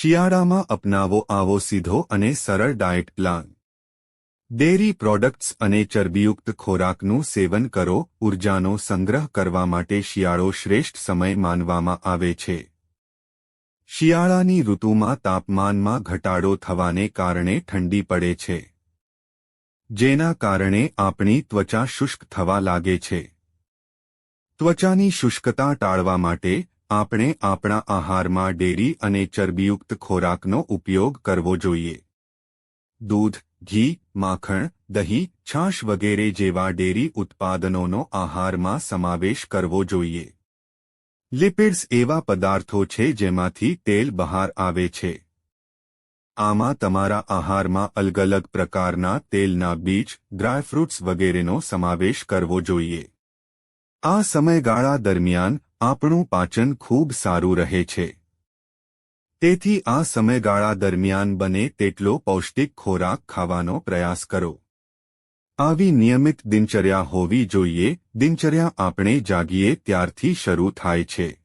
શિયાળામાં અપનાવો, આવો સીધો અને સરળ ડાયટ પ્લાન. ડેરી પ્રોડક્ટ્સ અને ચરબીયુક્ત ખોરાકનું સેવન કરો, ઉર્જાનો સંગ્રહ કરવા માટે શિયાળો શ્રેષ્ઠ સમય માનવામાં આવે છે. શિયાળાની ઋતુમાં તાપમાનમાં ઘટાડો થવાને કારણે ઠંડી પડે છે. જેના કારણે આપણી ત્વચા શુષ્ક થવા લાગે છે. ત્વચાની શુષ્કતા ટાળવા માટે આપણે આપણા આહારમાં ડેરી અને ચરબીયુક્ત ખોરાકનો ઉપયોગ કરવો જોઈએ. દૂધ, ઘી, માખણ, દહીં, છાશ વગેરે જેવા ડેરી ઉત્પાદનોનો આહારમાં સમાવેશ કરવો જોઈએ. લિપિડ્સ એવા પદાર્થો છે જેમાંથી તેલ બહાર આવે છે. આમાં તમારા આહારમાં અલગ અલગ પ્રકારના તેલના બીજ, ડ્રાયફ્રૂટ્સ વગેરેનો સમાવેશ કરવો જોઈએ. આ સમયગાળા દરમિયાન આપણું પાચન ખૂબ સારું રહે છે. તેથી આ સમયગાળા દરમિયાન બને તેટલો પૌષ્ટિક ખોરાક ખાવાનો પ્રયાસ કરો. આવી નિયમિત દિનચર્યા હોવી જોઈએ, દિનચર્યા આપણે જાગીએ ત્યારથી શરૂ થાય છે.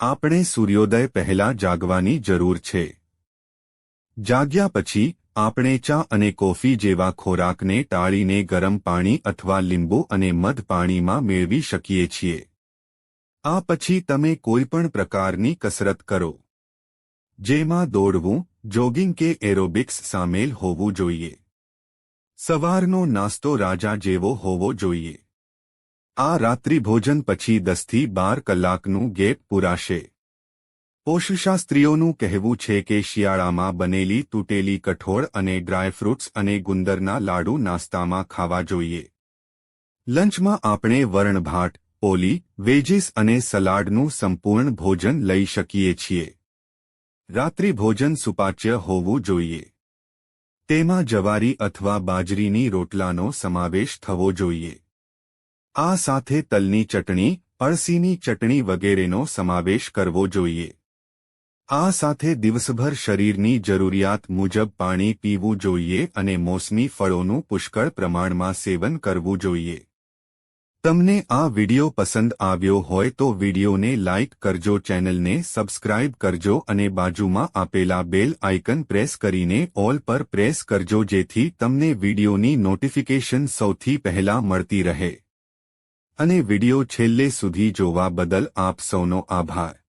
આપણે સૂર્યોદય પહેલા જાગવાની જરૂર છે. જાગ્યા પછી આપણે ચા અને કોફી જેવા ખોરાકને ટાળીને ગરમ પાણી અથવા લીંબુ અને મધ પાણીમાં મેળવી શકીએ છીએ. આ પછી તમે કોઈપણ પ્રકારની કસરત કરો. જેમાં દોડવું, જોગિંગ કે એરોબિક્સ સામેલ હોવું જોઈએ. સવારનો નાસ્તો રાજા જેવો હોવો જોઈએ. આ રાત્રિભોજન પછી દસથી બાર કલાકનું ગેપ પૂરાશે. પોષશાસ્ત્રીઓનું કહેવું છે કે શિયાળામાં બનેલી તૂટેલી કઠોળ અને ડ્રાયફ્રૂટ્સ અને ગુંદરના લાડુ નાસ્તામાં ખાવા જોઈએ. લંચમાં આપણે વર્ણભાટ, ઓલી, વેજીસ અને સલાડનું સંપૂર્ણ ભોજન લઈ શકીએ છીએ. રાત્રિ ભોજન સુપાચ્ય હોવું જોઈએ. તેમાં જવારી અથવા બાજરીની રોટલાનો સમાવેશ થવો જોઈએ. આ સાથે તલની ચટણી, અળસીની ચટણી વગેરેનો સમાવેશ કરવો જોઈએ. આ સાથે દિવસભર શરીરની જરૂરિયાત મુજબ પાણી પીવું જોઈએ અને મોસમી ફળોનું પુષ્કળ પ્રમાણમાં સેવન કરવું જોઈએ. તમને આ વિડિયો પસંદ આવ્યો હોય તો વિડિયોને લાઇક કરજો, ચેનલને સબસ્ક્રાઇબ કરજો અને બાજુમાં આપેલા બેલ આઇકન પ્રેસ કરીને ઓલ પર પ્રેસ કરજો જેથી તમને વિડિયોની નોટિફિકેશન સૌથી પહેલા મળતી રહે. અને વિડિયો છેલ્લે સુધી જોવા બદલ આપ સૌનો આભાર.